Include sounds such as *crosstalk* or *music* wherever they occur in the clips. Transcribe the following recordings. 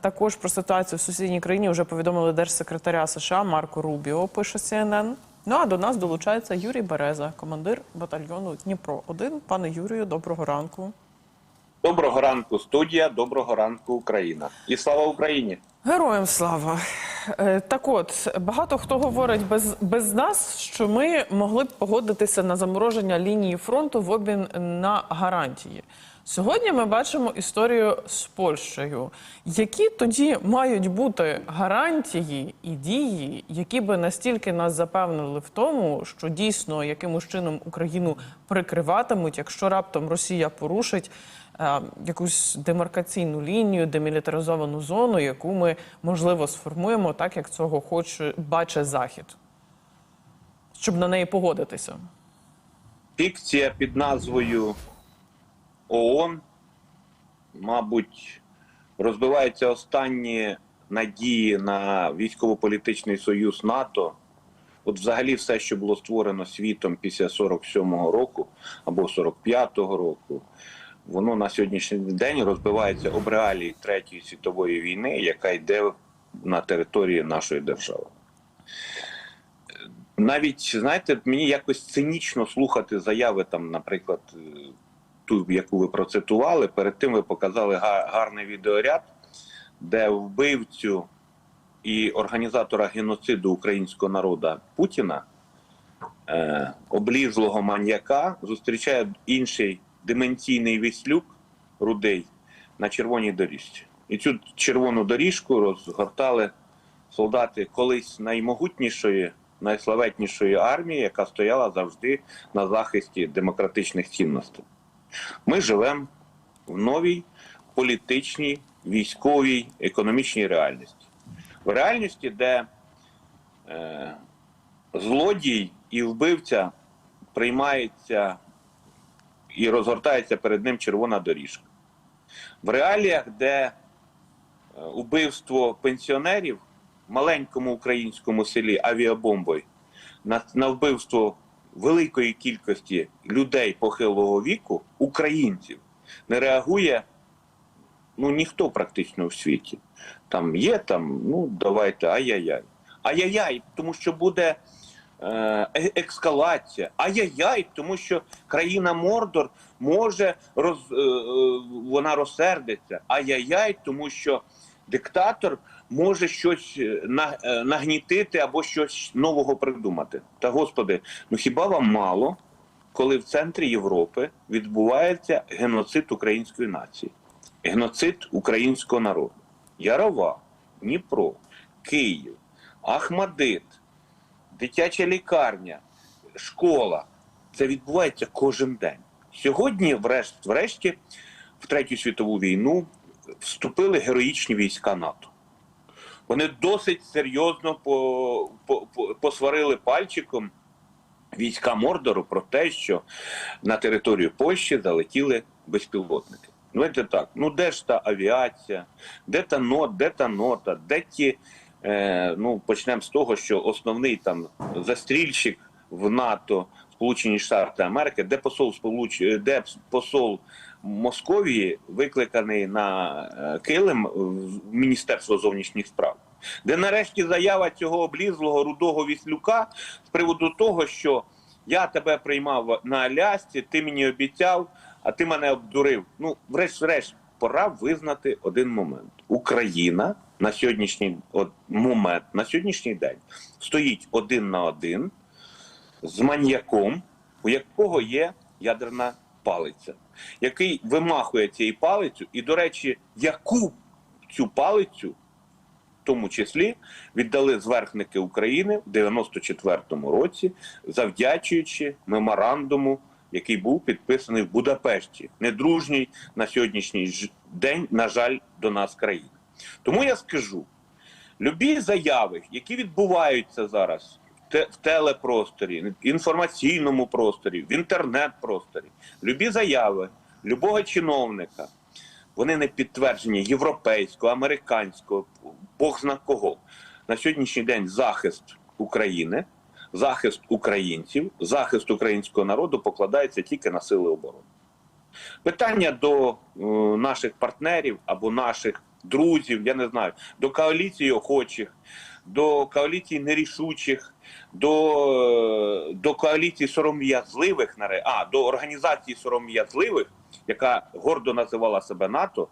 Також про ситуацію в сусідній країні вже повідомили держсекретаря США Марко Рубіо, пише CNN. Ну а до нас долучається Юрій Береза, командир батальйону Дніпро 1 Пане Юрію, доброго ранку. Доброго ранку, студія. Доброго ранку, Україна. І слава Україні! Героям слава. Е, Так от, багато хто говорить без, без нас, що ми могли б погодитися на замороження лінії фронту в обмін на гарантії. Сьогодні ми бачимо історію з Польщею. Які тоді мають бути гарантії і дії, які би настільки нас запевнили в тому, що дійсно якимось чином Україну прикриватимуть, якщо раптом Росія порушить е, якусь демаркаційну лінію, демілітаризовану зону, яку ми можливо сформуємо так, як цього хоче бачить Захід, щоб на неї погодитися. Фікція під назвою ООН, мабуть, розбиваються останні надії на військово-політичний союз НАТО. От, взагалі, все, що було створено світом після 47-го року або 45-го року, воно на сьогоднішній день розбивається об реалії Третьої світової війни, яка йде на території нашої держави. Навіть знаєте, мені якось цинічно слухати заяви, там, наприклад, ту, яку ви процитували. Перед тим ви показали га- гарний відеоряд, де вбивцю і організатора геноциду українського народу Путіна, е, облізлого маньяка, зустрічає інший деменційний віслюк рудий на червоній доріжці. І цю червону доріжку розгортали солдати колись наймогутнішої, найславетнішої армії, яка стояла завжди на захисті демократичних цінностей. Ми живемо в новій політичній, військовій, економічній реальності. В реальності, де е, злодій і вбивця приймається і розгортається перед ним червона доріжка. В реаліях, де е, убивство пенсіонерів в маленькому українському селі авіабомбою на, на вбивство великої кількості людей похилого віку, українців, не реагує ну, ніхто практично в світі. Там є, там, ну давайте, ай-яй-яй. Ай-яй-яй, тому що буде е, е- ескалація. Ай-яй-яй, тому що країна Мордор може роз, е, е, вона розсердиться. Ай-яй-яй, тому що диктатор може щось е, е, нагнітити або щось нового придумати. Та господи, ну хіба вам мало, коли в центрі Європи відбувається геноцид української нації, геноцид українського народу? Ярова, Дніпро, Київ, Ахмадит, дитяча лікарня, школа. Це відбувається кожен день. Сьогодні, врешті, врешті, в Третю світову війну вступили героїчні війська НАТО. Вони досить серйозно по, по, по, посварили пальчиком війська Мордору про те, що на територію Польщі залетіли безпілотники. Ну, це так. Ну, де ж та авіація, де та нот, де та нота, де ті. Е, ну, почнемо з того, що основний там застрільщик в НАТО, Сполучені Штати Америки, де посол Сполуч... де посол Московії викликаний на е, килим в Міністерство зовнішніх справ, де нарешті заява цього облізлого рудого віслюка з приводу того, що я тебе приймав на Алясці, ти мені обіцяв, а ти мене обдурив. Ну, врешті-решт, пора визнати один момент: Україна на сьогоднішній момент, на сьогоднішній день стоїть один на один з маньяком, у якого є ядерна палиця, який вимахує цією палицю, і, до речі, яку цю палицю, в тому числі, віддали зверхники України в 94-му році, завдячуючи меморандуму, який був підписаний в Будапешті, недружній на сьогоднішній день, на жаль, до нас країни. Тому я скажу: любі заяви, які відбуваються зараз те- в телепросторі, в інформаційному просторі, в інтернет-просторі, любі заяви любого чиновника, вони не підтверджені європейського, американського, Бог зна кого. На сьогоднішній день захист України, захист українців, захист українського народу покладається тільки на сили оборони. Питання до е, наших партнерів або наших друзів, я не знаю, до коаліції охочих, до коаліції нерішучих, до, е, до коаліції сором'язливих, а до організації сором'язливих, яка гордо називала себе НАТО.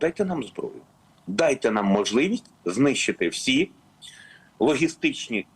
Дайте нам зброю, дайте нам можливість знищити всі логістичні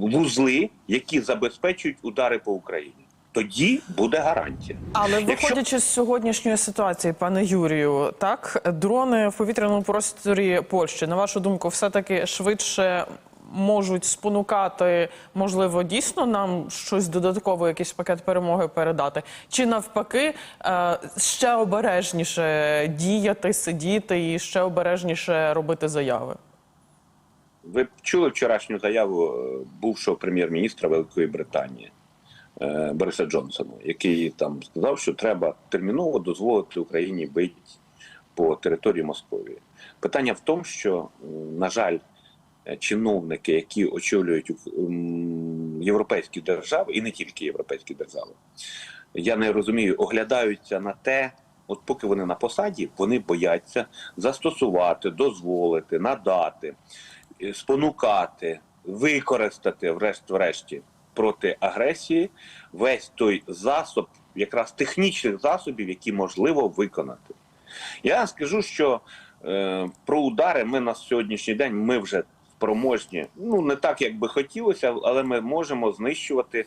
вузли, які забезпечують удари по Україні. Тоді буде гарантія. Але Якщо- виходячи з сьогоднішньої ситуації, пане Юрію, так дрони в повітряному просторі Польщі, на вашу думку, все таки швидше можуть спонукати, можливо, дійсно нам щось додатково, якийсь пакет перемоги передати, чи навпаки е, ще обережніше діяти, сидіти і ще обережніше робити заяви. Ви чули вчорашню заяву е, бувшого прем'єр-міністра Великої Британії Бориса Джонсона, який там сказав, що треба терміново дозволити Україні бити по території Московії. Питання в тому, що, на жаль, е, чиновники, які очолюють європейські держави, і не тільки європейські держави, я не розумію, оглядаються на те, от поки вони на посаді, вони бояться застосувати, дозволити, надати, е, спонукати, використати, врешті-врешті, проти агресії весь той засоб, якраз технічних засобів, які можливо виконати. Я скажу, що е, про удари ми на сьогоднішній день ми вже спроможні, ну не так, як би хотілося, але ми можемо знищувати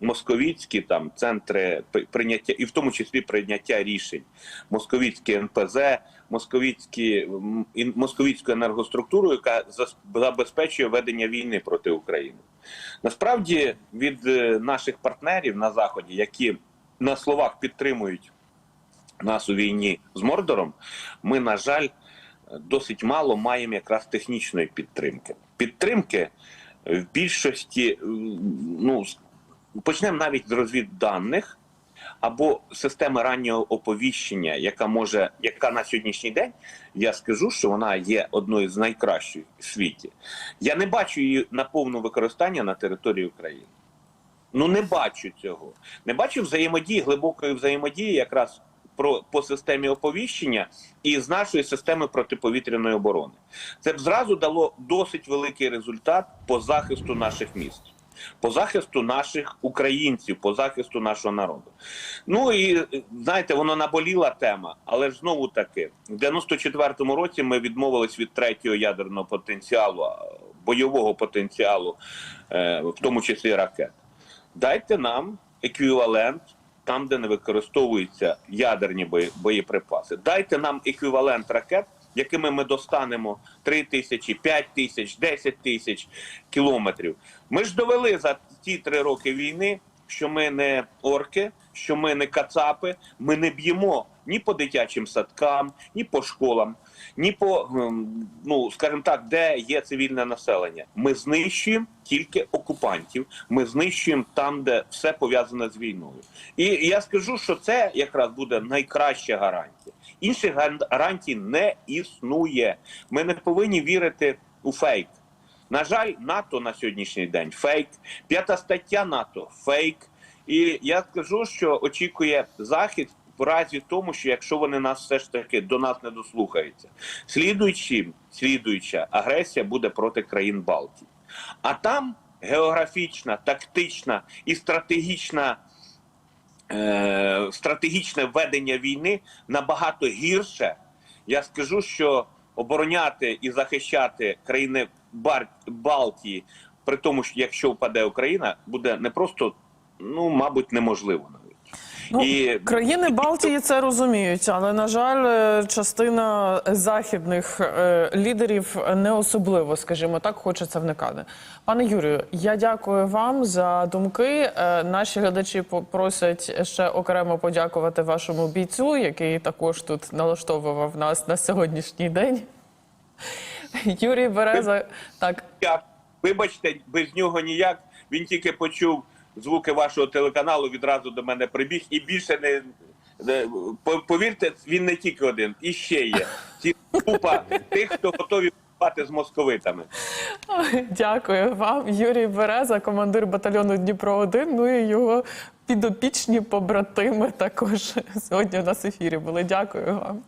московіцькі там центри при- прийняття, і в тому числі прийняття рішень, московіцькі НПЗ, московіцькі московіцьку енергоструктуру, яка забезпечує ведення війни проти України. Насправді від е, наших партнерів на заході, які на словах підтримують нас у війні з Мордором, ми, на жаль, досить мало маємо якраз технічної підтримки. Підтримки в більшості, ну почнемо навіть з розвідданих або системи раннього оповіщення, яка може, яка на сьогоднішній день, я скажу, що вона є одною з найкращих в світі. Я не бачу її на повне використання на території України. Ну не бачу цього. Не бачу взаємодії, глибокої взаємодії якраз про по системі оповіщення і з нашої системи протиповітряної оборони. Це б зразу дало досить великий результат по захисту наших міст, по захисту наших українців, по захисту нашого народу. Ну і знаєте, воно наболіла тема, але ж знову таки, в 94-му році ми відмовились від третього ядерного потенціалу, бойового потенціалу, е, в тому числі ракет. Дайте нам еквівалент там, де не використовуються ядерні боєприпаси. Дайте нам еквівалент ракет, якими ми достанемо 3 тисячі, 5 тисяч, 10 тисяч кілометрів. Ми ж довели за ті три роки війни, що ми не орки, що ми не кацапи, ми не б'ємо ні по дитячим садкам, ні по школам, ні по ем, ну скажімо так, де є цивільне населення. Ми знищуємо тільки окупантів. Ми знищуємо там, де все пов'язане з війною. І я скажу, що це якраз буде найкраща гарантія. Інших гарантій не існує. Ми не повинні вірити у фейк. На жаль, НАТО на сьогоднішній день фейк. П'ята стаття НАТО фейк. І я скажу, що очікує захід в разі тому, що якщо вони нас все ж таки до нас не дослухаються, слідуючи, слідуюча агресія буде проти країн Балтії. А там географічна, тактична і стратегічна. Е, стратегічне ведення війни набагато гірше. Я скажу, що обороняти і захищати країни Балтії, при тому, що якщо впаде Україна, буде не просто, ну мабуть, неможливо. Ну, І Країни Балтії це розуміють, але на жаль, е, частина західних е, лідерів не особливо, скажімо так, хоче це вникати. Пане Юрію, я дякую вам за думки. Е, Наші глядачі попросять ще окремо подякувати вашому бійцю, який також тут налаштовував нас на сьогоднішній день. Юрій Береза, так. вибачте, без нього ніяк. Він тільки почув звуки вашого телеканалу, відразу до мене прибіг і більше не. Повірте, він не тільки один, і ще є. Ці купа тих, хто готові спати з московитами. Дякую вам, Юрій Береза, командир батальйону Дніпро 1 Ну і його підопічні побратими також *laughs* сьогодні у нас ефірі були. Дякую вам.